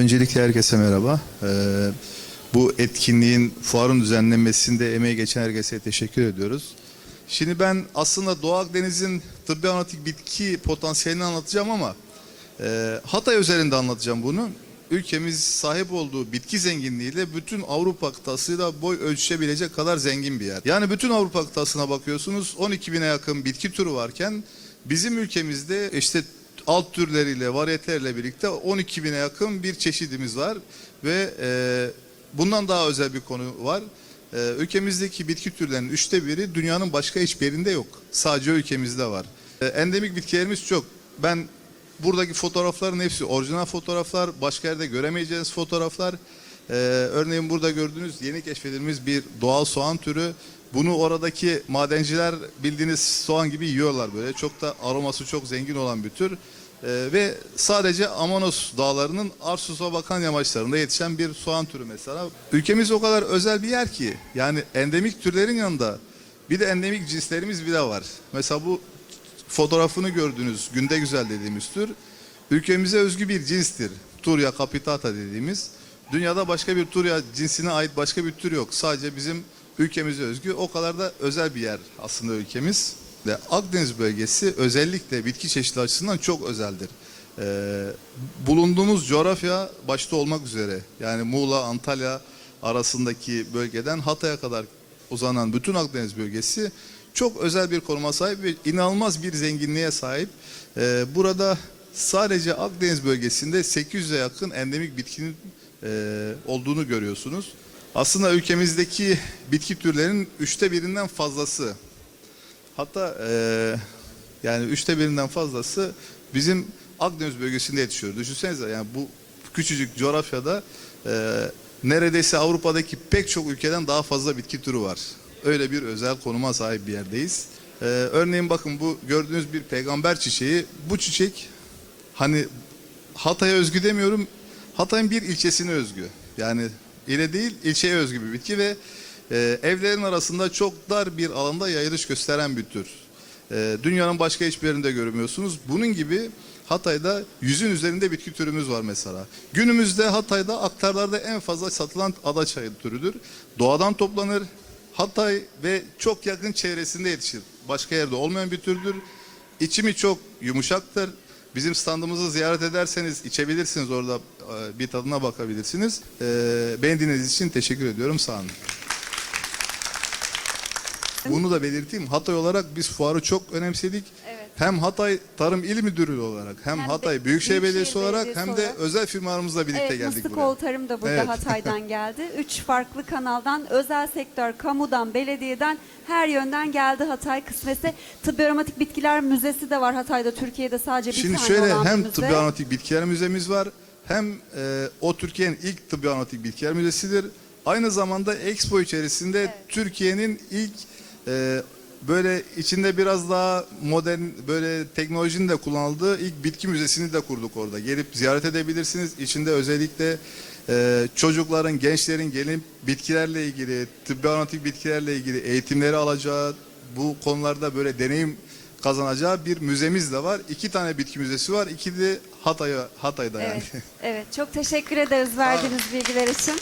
Öncelikle herkese merhaba. Ee, bu etkinliğin fuarın düzenlenmesinde emeği geçen herkese teşekkür ediyoruz. Şimdi ben aslında Doğu Akdeniz'in tıbbi analitik bitki potansiyelini anlatacağım ama e, Hatay üzerinde anlatacağım bunu. Ülkemiz sahip olduğu bitki zenginliğiyle bütün Avrupa kıtasıyla boy ölçüşebilecek kadar zengin bir yer. Yani bütün Avrupa kıtasına bakıyorsunuz 12 bine yakın bitki türü varken bizim ülkemizde işte alt türleriyle, varyetelerle birlikte 12 bine yakın bir çeşidimiz var ve e, bundan daha özel bir konu var. E, ülkemizdeki bitki türlerinin üçte biri dünyanın başka hiçbir yerinde yok. Sadece ülkemizde var. E, endemik bitkilerimiz çok. Ben buradaki fotoğrafların hepsi orijinal fotoğraflar, başka yerde göremeyeceğiniz fotoğraflar. Ee, örneğin burada gördüğünüz yeni keşfedilmiş bir doğal soğan türü. Bunu oradaki madenciler bildiğiniz soğan gibi yiyorlar böyle. Çok da aroması çok zengin olan bir tür. Ee, ve sadece Amanos dağlarının Arsus'a bakan yamaçlarında yetişen bir soğan türü mesela. Ülkemiz o kadar özel bir yer ki yani endemik türlerin yanında bir de endemik cinslerimiz bile var. Mesela bu fotoğrafını gördüğünüz günde güzel dediğimiz tür ülkemize özgü bir cinstir. Turya capitata dediğimiz. Dünyada başka bir Turya cinsine ait başka bir tür yok. Sadece bizim ülkemize özgü. O kadar da özel bir yer aslında ülkemiz. Ve Akdeniz bölgesi özellikle bitki çeşitli açısından çok özeldir. Ee, bulunduğumuz coğrafya başta olmak üzere yani Muğla, Antalya arasındaki bölgeden Hatay'a kadar uzanan bütün Akdeniz bölgesi çok özel bir konuma sahip ve inanılmaz bir zenginliğe sahip. Ee, burada sadece Akdeniz bölgesinde 800'e yakın endemik bitkinin e, olduğunu görüyorsunuz. Aslında ülkemizdeki bitki türlerinin üçte birinden fazlası hatta e, yani üçte birinden fazlası bizim Akdeniz bölgesinde yetişiyor. Düşünsenize yani bu küçücük coğrafyada e, neredeyse Avrupa'daki pek çok ülkeden daha fazla bitki türü var. Öyle bir özel konuma sahip bir yerdeyiz. E, örneğin bakın bu gördüğünüz bir peygamber çiçeği. Bu çiçek hani Hatay'a özgü demiyorum. Hatay'ın bir ilçesine özgü. Yani ile değil ilçeye özgü bir bitki ve e, evlerin arasında çok dar bir alanda yayılış gösteren bir tür. E, dünyanın başka hiçbir yerinde görmüyorsunuz. Bunun gibi Hatay'da yüzün üzerinde bitki türümüz var mesela. Günümüzde Hatay'da aktarlarda en fazla satılan ada çayı türüdür. Doğadan toplanır. Hatay ve çok yakın çevresinde yetişir. Başka yerde olmayan bir türdür. İçimi çok yumuşaktır. Bizim standımızı ziyaret ederseniz içebilirsiniz orada e, bir tadına bakabilirsiniz. E, Beni dinlediğiniz için teşekkür ediyorum. Sağ olun. Bunu da belirteyim. Hatay olarak biz fuarı çok önemsedik. Evet. Hem Hatay Tarım İl Müdürlüğü olarak hem, Hem Hatay Büyükşehir Büyükşehir Belediyesi olarak Belediyesi hem de olarak. özel firmalarımızla birlikte Evet, geldik Mıstık buraya. Tarım da burada Evet. Hatay'dan geldi. Üç farklı kanaldan, özel sektör, kamudan, belediyeden her yönden geldi Hatay kısmetse. Tıbbi aromatik bitkiler müzesi de var Hatay'da. Türkiye'de sadece bir Şimdi tane şöyle olan hem müze. tıbbi analitik bitkiler müzemiz var hem e, o Türkiye'nin ilk tıbbi analitik bitkiler müzesidir. Aynı zamanda Expo içerisinde Türkiye'nin ilk e, böyle içinde biraz daha modern böyle teknolojinin de kullanıldığı ilk bitki müzesini de kurduk orada. Gelip ziyaret edebilirsiniz. İçinde özellikle e, çocukların, gençlerin gelip bitkilerle ilgili, tıbbi analitik bitkilerle ilgili eğitimleri alacağı, bu konularda böyle deneyim kazanacağı bir müzemiz de var. İki tane bitki müzesi var. İki de Hatay'a, Hatay'da yani. Evet, evet. Çok teşekkür ederiz verdiğiniz bilgiler için.